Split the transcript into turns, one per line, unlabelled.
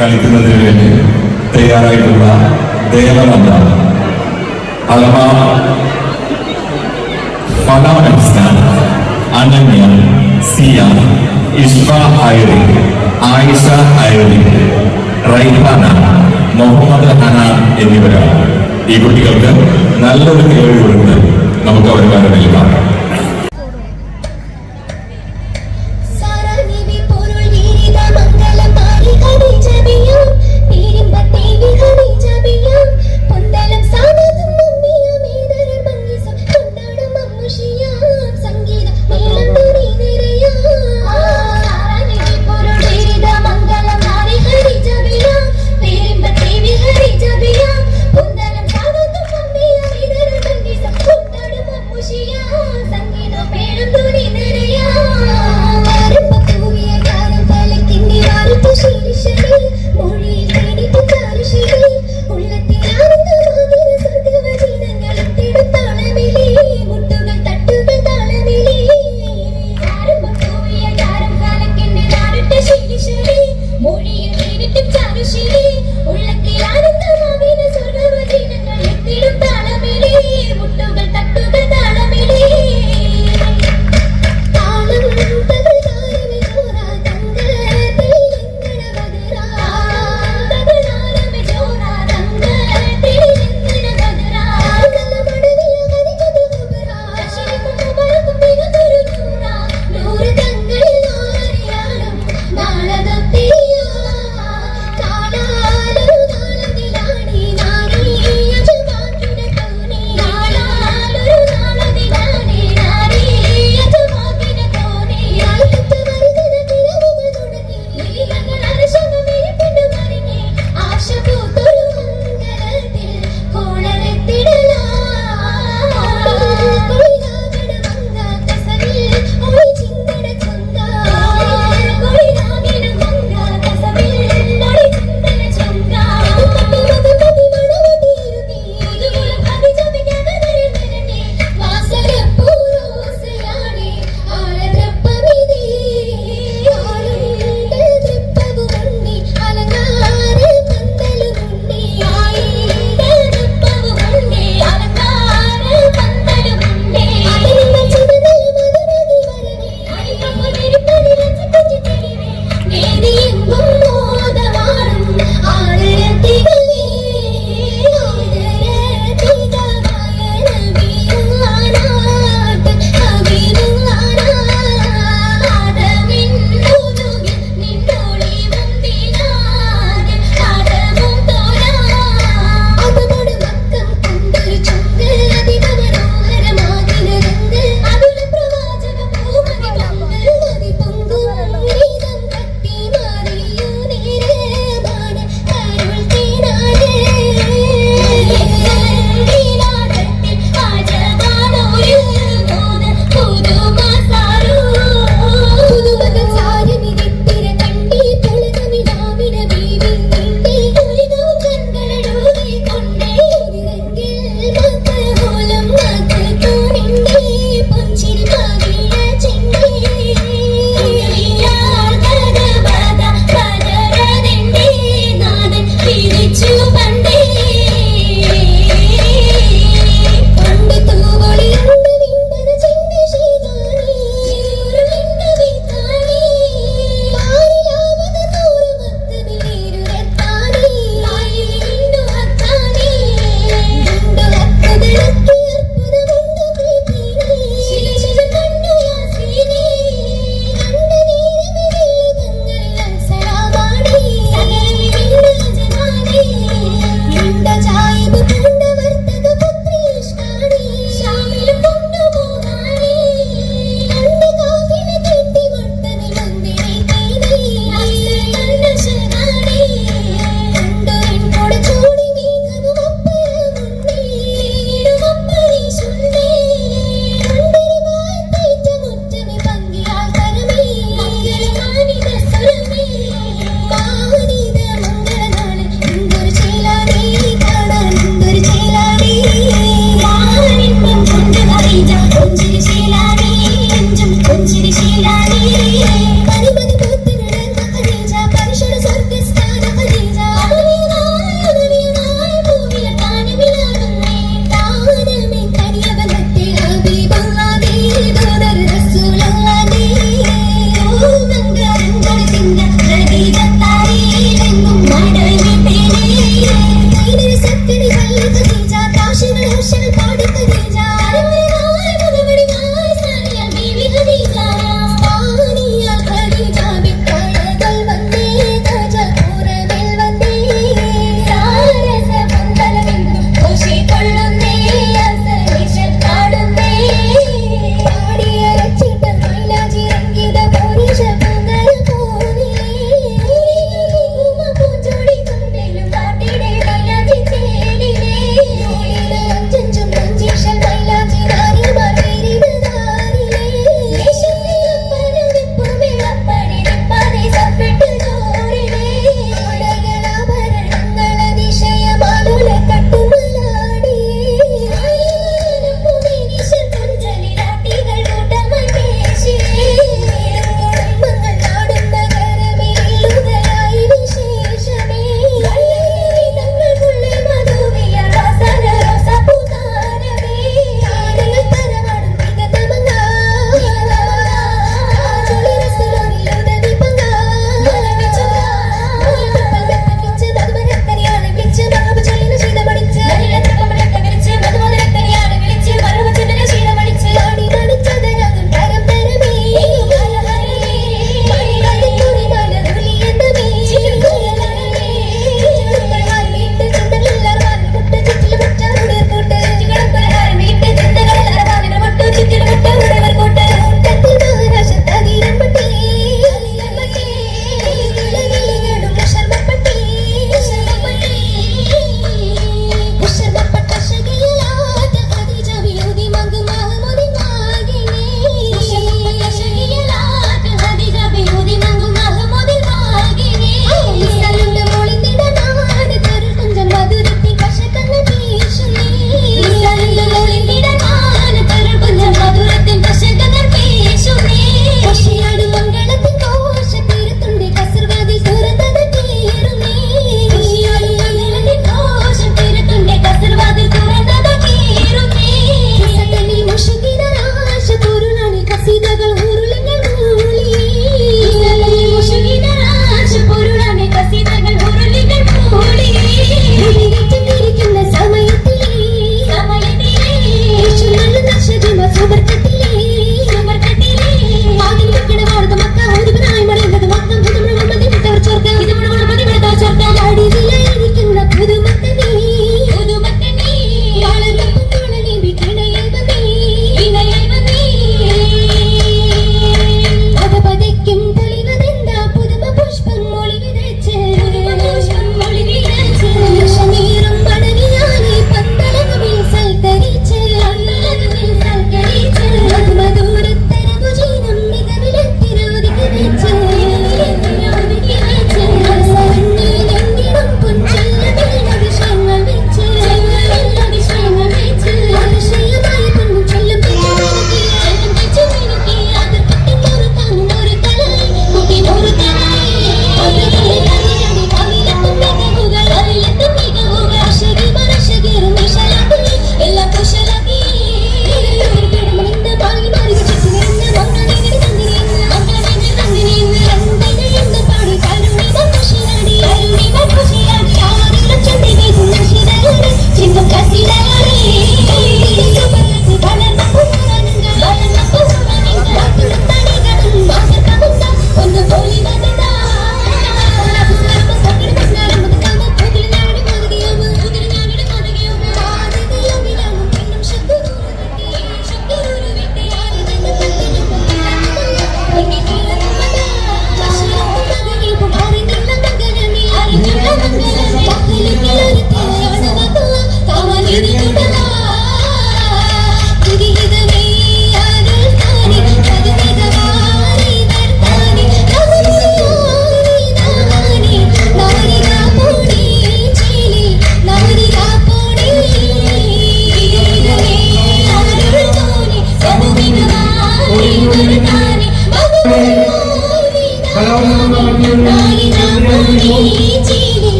കളിക്കുന്നതിന് വേണ്ടി തയ്യാറായിട്ടുള്ള ദേവനന്ദ. അലമ ഫലം അനന്യ സിയ ഇഷ്ഫ ഐറി ആയിഷ ഐറി റൈഹാന മുഹമ്മദ് ഹനാൻ എന്നിവരാണ്. ഈ കുട്ടികൾക്ക് നല്ലൊരു കേൾവിയുണ്ട്. നമുക്ക് അവരെ വരവേൽക്കാം